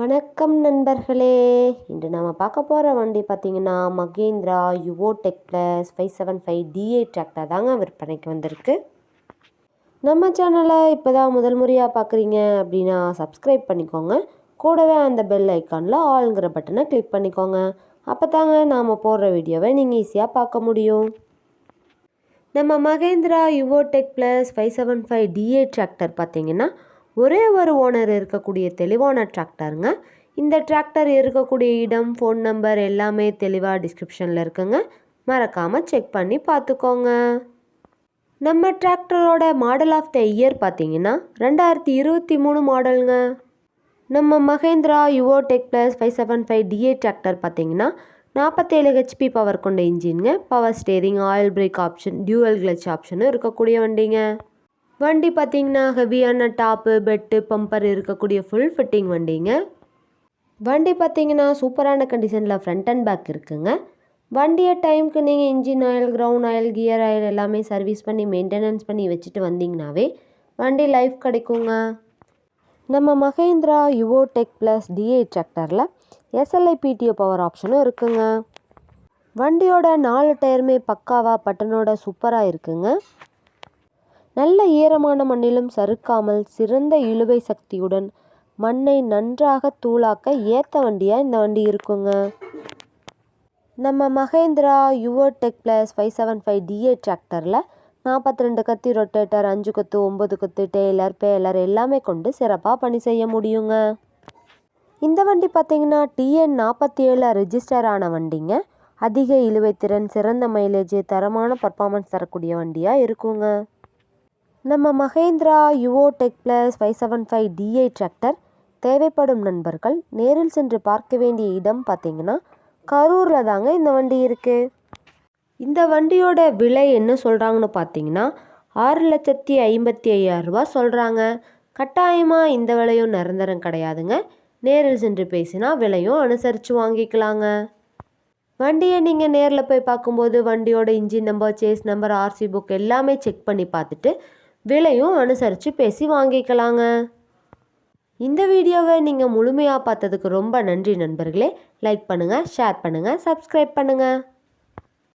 வணக்கம் நண்பர்களே. இன்று நம்ம பார்க்க போகிற வண்டி பார்த்தீங்கன்னா Mahindra Yuvo tech plus five seven five DA tractor தாங்க விற்பனைக்கு வந்திருக்கு. நம்ம சேனலை இப்போ தான் முதல் முறையாக பார்க்குறீங்க அப்படின்னா சப்ஸ்கிரைப் பண்ணிக்கோங்க. கூடவே அந்த பெல் ஐக்கானில் ஆளுங்கிற பட்டனை கிளிக் பண்ணிக்கோங்க. அப்போ தாங்க நாம் போடுற வீடியோவை நீங்கள் ஈஸியாக பார்க்க முடியும். நம்ம Mahindra Yuvo tech plus five seven five DA tractor பார்த்தீங்கன்னா ஒரே ஒரு ஓனர் இருக்கக்கூடிய தெளிவான டிராக்டருங்க. இந்த டிராக்டர் இருக்கக்கூடிய இடம் ஃபோன் நம்பர் எல்லாமே தெளிவாக டிஸ்கிரிப்ஷனில் இருக்குங்க. மறக்காமல் செக் பண்ணி பார்த்துக்கோங்க நம்ம டிராக்டரோட மாடல் ஆஃப் த இயர் பார்த்தீங்கன்னா ரெண்டாயிரத்தி இருபத்தி மூணு மாடலுங்க. நம்ம Mahindra Yuvo tech plus five seven five DA tractor பார்த்தீங்கன்னா நாற்பத்தேழு ஹெச்பி பவர் கொண்ட இன்ஜின்ங்க power steering oil brake option dual clutch ஆப்ஷனும் இருக்கக்கூடிய வண்டிங்க. வண்டி பார்த்தீங்கன்னா ஹெவியான டாப்பு பெட்டு பம்பர் இருக்கக்கூடிய ஃபுல் ஃபிட்டிங் வண்டிங்க. வண்டி பார்த்தீங்கன்னா சூப்பரான கண்டிஷனில் ஃப்ரண்ட் அண்ட் பேக் இருக்குங்க. வண்டியை டைமுக்கு நீங்கள் engine oil ground oil gear oil எல்லாமே சர்வீஸ் பண்ணி மெயின்டெனன்ஸ் பண்ணி வச்சுட்டு வந்தீங்கனாவே வண்டி லைஃப் கிடைக்குங்க. நம்ம Mahindra Yuvo tech plus DA டிராக்டரில் எஸ்எல்ஐ பிடிஓ பவர் ஆப்ஷனும் இருக்குங்க. வண்டியோட நாலு டயருமே பக்காவாக பட்டனோட சூப்பராக இருக்குங்க. நல்ல ஈரமான மண்ணிலும் சறுக்காமல் சிறந்த இழுவை சக்தியுடன் மண்ணை நன்றாக தூளாக்க ஏற்ற வண்டியாக இந்த வண்டி இருக்குங்க. நம்ம Mahindra Yuvo tech plus five seven five DA டிராக்டரில் நாற்பத்தி ரெண்டு கத்தி ரொட்டேட்டர் அஞ்சு கொத்து ஒம்பது கொத்து டெய்லர் பேலர் எல்லாமே கொண்டு சிறப்பாக பணி செய்ய முடியுங்க. இந்த வண்டி பார்த்தீங்கன்னா டிஎன் நாற்பத்தி ஏழில் ரிஜிஸ்டர் ஆன வண்டிங்க. அதிக இழுவைத்திறன் சிறந்த மைலேஜ் தரமான பர்ஃபார்மன்ஸ் தரக்கூடிய வண்டியாக இருக்குங்க. நம்ம Mahindra Yuvo tech plus five seven five DI tractor தேவைப்படும் நண்பர்கள் நேரில் சென்று பார்க்க வேண்டிய இடம் பார்த்தீங்கன்னா கரூரில் தாங்க இந்த வண்டி இருக்குது இந்த வண்டியோட விலை என்ன சொல்கிறாங்கன்னு பார்த்தீங்கன்னா ஆறு லட்சத்தி ஐம்பத்தி ஐயாயிரரூபா சொல்கிறாங்க கட்டாயமாக இந்த விலையும் நிரந்தரம் கிடையாதுங்க. நேரில் சென்று பேசினா விலையும் அனுசரித்து வாங்கிக்கலாங்க. வண்டியை நீங்கள் நேரில் போய் பார்க்கும்போது வண்டியோட engine number chassis number RC book எல்லாமே செக் பண்ணி பார்த்துட்டு விலையும் அனுசரித்து பேசி வாங்கிக்கலாங்க. இந்த வீடியோவை நீங்கள் முழுமையாக பார்த்ததுக்கு ரொம்ப நன்றி நண்பர்களே. லைக் பண்ணுங்கள் ஷேர் பண்ணுங்கள் சப்ஸ்கிரைப் பண்ணுங்கள்